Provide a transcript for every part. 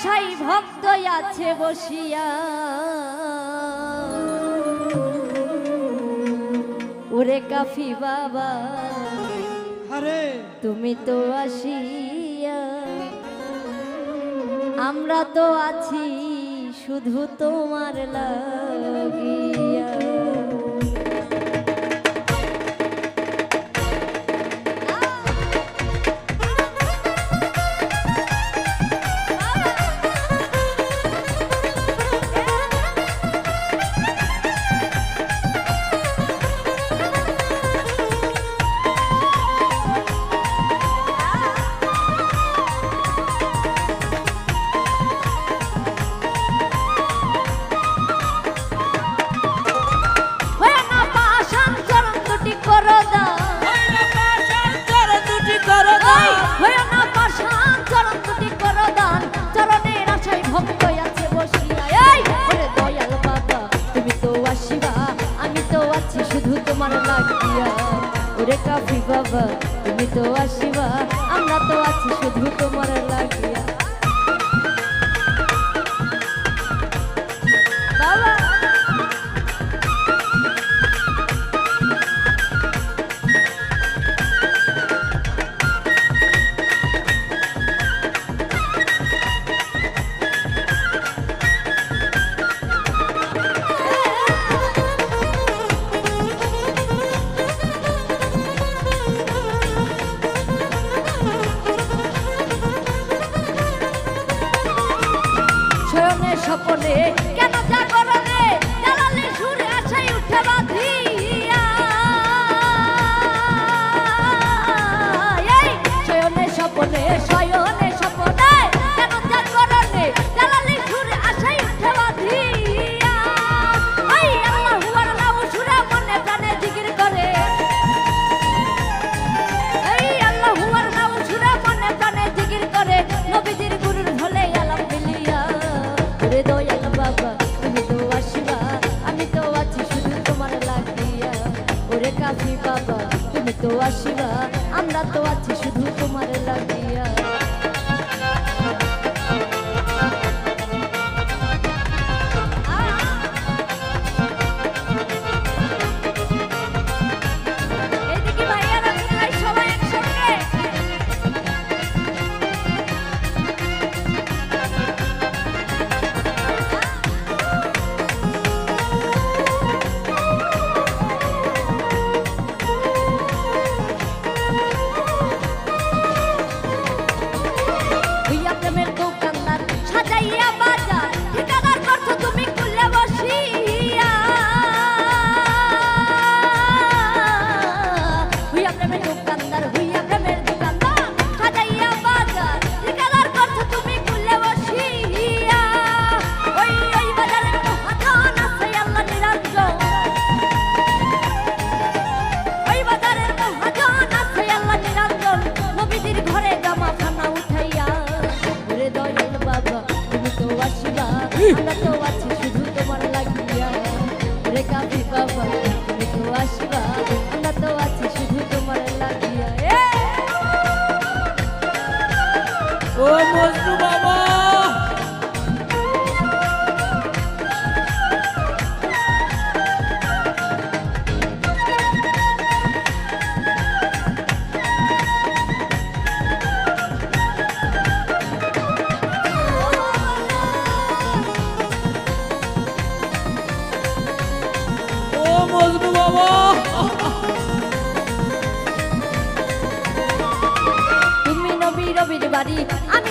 আশাই ভক্ত আছে বসিয়া। ওরে কাফি বাবা হরে তুমি তো আসিয়া। আমরা তো আছি শুধু তোমার লাগি। হয়ে না পাশান, চরণ তুমি করো দান চরণের আশায় ভক্ত আছে বসিয়া। বাবা, তুমি তো আসিবা, আমি তো আছি শুধু তোমার লাগিয়া। ওরে তুমি তো আসিবা, আমরা তো আছি শুধু তোমার লাগিয়া। তো আসিবা আমরা তো আছি আমরা তো আছি শুধু তোমার লাগিয়া রে কাঁদি বাবা তুমি তো আসবা ও মোজ বাজবো বাবা তুমি নবী রবির বাড়ি আমি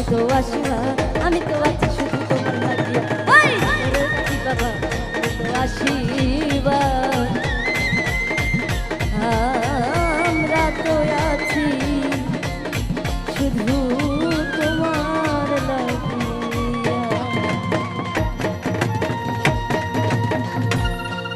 তুমি তো আসবা আমি তো আছি